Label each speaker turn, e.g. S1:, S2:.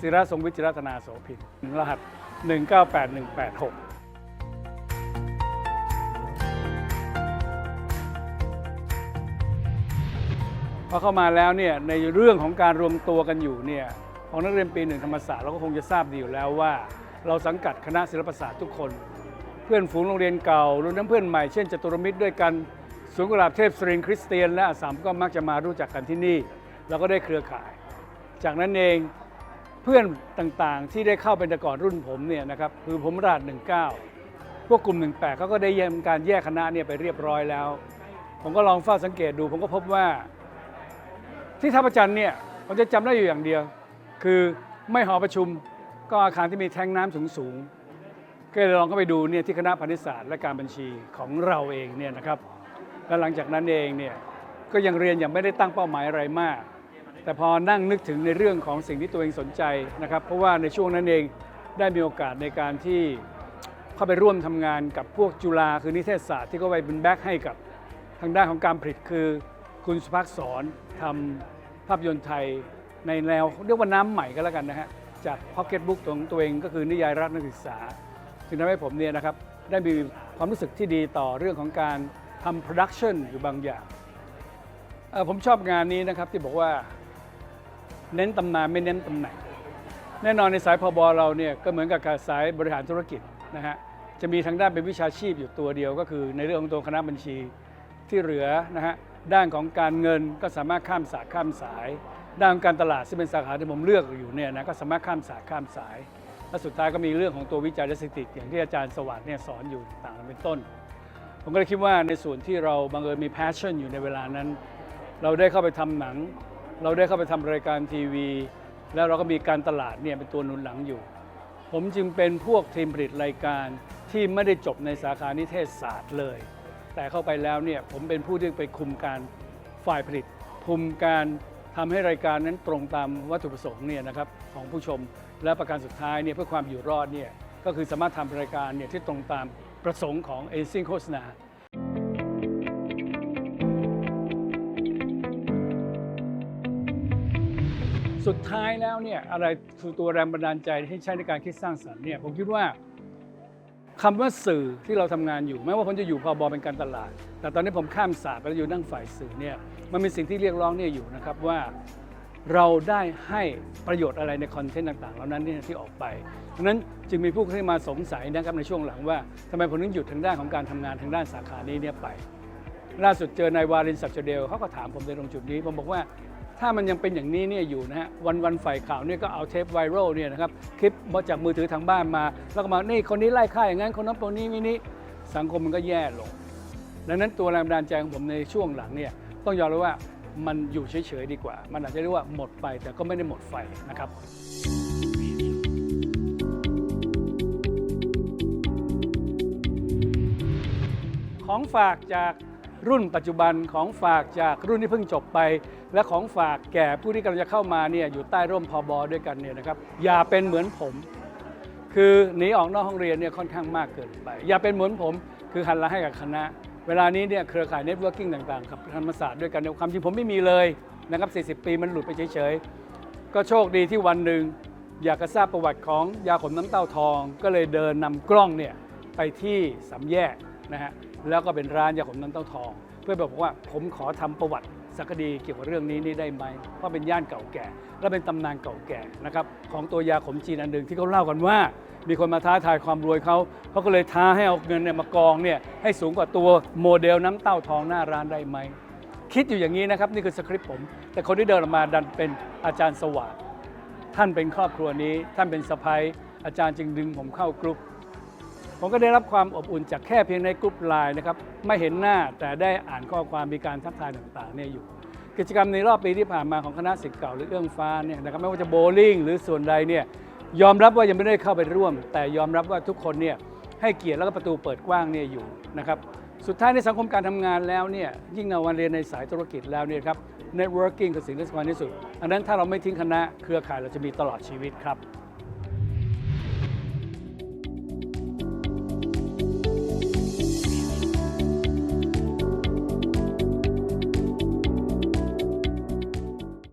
S1: ศิระทรงวิจิรัตนาโสภินรหัส 198186พอเข้ามาแล้วเนี่ยในเรื่องของการรวมตัวกันอยู่เนี่ยของนักเรียนปีหนึ่งธรรมศาสตร์เราก็คงจะทราบดีอยู่แล้วว่า เราสังกัดคณะศิลปศาสตร์ทุกคน เพื่อนฝูงโรงเรียนเก่ารวมทั้งเพื่อนใหม่เช่นจตุรมิตรด้วยกันศูนกุหลาบเทพสรินคริสเตียน และอาสามก็มักจะมารู้จักกันที่นี่ เราก็ได้เครือข่าย จากนั้นเอง เพื่อนต่างๆ ที่ได้เข้าเป็นแต่ก่อนรุ่นผมเนี่ยนะครับคือผมราช19 พวกกลุ่ม 18เขาก็ได้ทำการแยกคณะเนี่ยไปเรียบร้อยแล้ว ผมก็ลองเฝ้าสังเกตดู ผมก็พบว่า ที่ท่าประจันเนี่ยผมจะจำได้อยู่อย่างเดียว คือไม่หอประชุมก็อาคารที่มีแทงน้ำสูงสูงๆก็เลยลองเข้าไปดูเนี่ยที่คณะพาณิชยศาสตร์และการบัญชีของเราเองเนี่ยนะครับแล้วหลังจากนั้นเองเนี่ยก็ยังเรียนอย่างไม่ได้ตั้งเป้าหมายอะไรมาก แต่พอนั่งนึกถึงในเรื่องของสิ่งที่ตัวเองสนใจนะครับ เพราะว่าในช่วงนั้นเองได้มีโอกาสในการที่เข้าไปร่วมทำงานกับพวกจุฬาคือนิเทศศาสตร์ที่ก็ไปเป็นแบ็คให้กับทางด้านของการผลิตคือคุณสุภักษรทำภาพยนตร์ไทยในแนวเรียกว่าน้ำใหม่ก็แล้วกันนะฮะจากพ็อกเก็ตบุ๊กของตัวเองก็คือนิยายรัฐนักศึกษาจึงทำให้ผมเนี่ยนะครับได้มีความรู้สึกที่ดีต่อเรื่องของการทำโปรดักชันอยู่บางอย่าง ผมชอบงานนี้นะครับที่บอกว่า เน้นตำนานไม่เน้นตำแหน่ง แน่นอนในสายพอบเราเนี่ยก็เหมือนกับสายบริหารธุรกิจนะฮะจะมีทางด้านเป็นวิชาชีพอยู่ตัวเดียวก็คือ ในเรื่องของตัวคณะบัญชีที่เหลือนะฮะด้านของการเงินก็สามารถข้ามศาข้ามสาย ด้านการตลาดซึ่งเป็นสาขาที่ผมเลือกอยู่เนี่ยนะก็สามารถข้ามศาข้ามสาย และสุดท้ายก็มีเรื่องของตัววิจัยและสถิติอย่างที่อาจารย์สวัสดิ์เนี่ยสอนอยู่ต่างๆเป็นต้น ผมก็เลยคิดว่าในส่วนที่เราบังเอิญมี passion อยู่ในเวลานั้น เราได้เข้าไปทำหนัง เราได้เข้าไปทำรายการทีวี แล้วเราก็มีการตลาดเนี่ยเป็นตัวหนุนหลังอยู่ ผมจึงเป็นพวกทีมผลิตรายการที่ไม่ได้จบในสาขานิเทศศาสตร์เลย แต่เข้าไปแล้วเนี่ยผมเป็นผู้ที่ไปคุมการฝ่ายผลิต คุมการทำให้รายการนั้นตรงตามวัตถุประสงค์เนี่ยนะครับของผู้ชมและประการสุดท้ายเนี่ยเพื่อความอยู่รอดเนี่ยก็คือสามารถทำรายการเนี่ยที่ตรงตามประสงค์ของเอเซิ่งโฆษณา สุดท้ายแล้วเนี่ยอะไรคือตัวแรงบันดาลใจที่ใช้ในการคิดสร้างสรรค์เนี่ยผมคิดว่าคำว่าสื่อที่เราทำงานอยู่แม้ว่าผมจะอยู่พอบอเป็นการตลาด แต่ตอนนี้ผมข้ามศาสตร์ไปแล้วอยู่นั่งฝ่ายสื่อเนี่ยมันมีสิ่งที่เรียกร้องเนี่ยอยู่นะครับว่าเราได้ให้ประโยชน์อะไรในคอนเทนต์ต่างๆ เหล่านั้นที่ที่ออกไปดังนั้นจึงมีผู้ที่มาสงสัยนะครับในช่วงหลังว่าทำไมผมถึงหยุดทางด้านของการทำงานทางด้านสาขานี้เนี่ยไป ล่าสุดเจอนายวารินสัจเดลเขาก็ถามผมในตรงจุดนี้ ผมบอกว่า ถ้ามันยังเป็นอย่างนี้เนี่ยอยู่นะฮะวันวันๆฝ่ายข่าวเนี่ยก็เอาเทปไวรัลเนี่ยนะครับคลิปมาจากมือถือทางบ้านมา แล้วก็มานี่คนนี้ไล่ฆ่าอย่างนั้นคนนั้นคนนี้มินี้สังคมมันก็แย่ลง ดังนั้นตัวแรงบันดาลใจของผมในช่วงหลังเนี่ยต้องยอมรับว่ามันอยู่เฉยๆดีกว่า มันอาจจะเรียกว่าหมดไปแต่ก็ไม่ได้หมดไฟนะครับของฝากจาก รุ่นปัจจุบันของฝากจากรุ่นที่เพิ่งจบไป และของฝากแก่ผู้ที่กำลังจะเข้ามาเนี่ยอยู่ใต้ร่มพอบอด้วยกันเนี่ยนะครับอย่าเป็นเหมือนผม คือหนีออกนอกห้องเรียนเนี่ยค่อนข้างมากเกินไป อย่าเป็นเหมือนผม คือหันหลังให้กับคณะ เวลานี้เนี่ยเครือข่ายเน็ตเวิร์กิ่งต่างๆกับธรรมศาสตร์ด้วยกันเนี่ยความจริงผมไม่มีเลยนะครับ40 ปีมันหลุดไปเฉยๆก็โชคดีที่วันหนึ่งอยากจะทราบประวัติของยาขมน้ำเต้าทอง ก็เลยเดินนำกล้องเนี่ยไปที่สามแยกนะฮะ แล้วก็เป็นร้านยาขมน้ำเต้าทอง เพื่อบอกว่าผมขอทำประวัติสักคดีเกี่ยวกับเรื่องนี้นี่ได้ไหมเพราะเป็นย่านเก่าแก่ และเป็นตำนานเก่าแก่นะครับของตัวยาขมจีนอันหนึ่งที่เขาเล่ากันว่า มีคนมาท้าทายความรวยเขาเขาก็เลยท้าให้เอาเงินเนี่ยมากองเนี่ยให้สูงกว่าตัวโมเดลน้ำเต้าทองหน้าร้านได้ไหมคิดอยู่อย่างนี้นะครับนี่คือสคริปต์ผม แต่คนที่เดินออกมาดันเป็นอาจารย์สวัสดท่านเป็นครอบครัวนี้ ท่านเป็นสะพ้ยอาจารย์จึงดึงผมเข้ากรุ๊ป ผมก็ได้รับความอบอุ่นจากแค่เพียงในกรุ๊ปไลน์นะครับไม่เห็นหน้าแต่ได้อ่านข้อความมีการทักทายต่างๆเนี่ยอยู่ กิจกรรมในรอบปีที่ผ่านมาของคณะศิษย์เก่าหรือเอื้องฟ้าเนี่ยนะครับไม่ว่าจะโบว์ลิ่งหรือส่วนใดเนี่ยยอมรับว่ายังไม่ได้เข้าไปร่วม แต่ยอมรับว่าทุกคนเนี่ยให้เกียรติแล้วก็ประตูเปิดกว้างเนี่ยอยู่นะครับสุดท้ายในสังคมการทำงานแล้วเนี่ยยิ่งในวันเรียนในสายธุรกิจแล้วเนี่ยครับ networking คือสิ่งที่สำคัญที่สุดดังนั้นถ้าเราไม่ทิ้งคณะเครือข่ายเราจะมีตลอดชีวิตครับ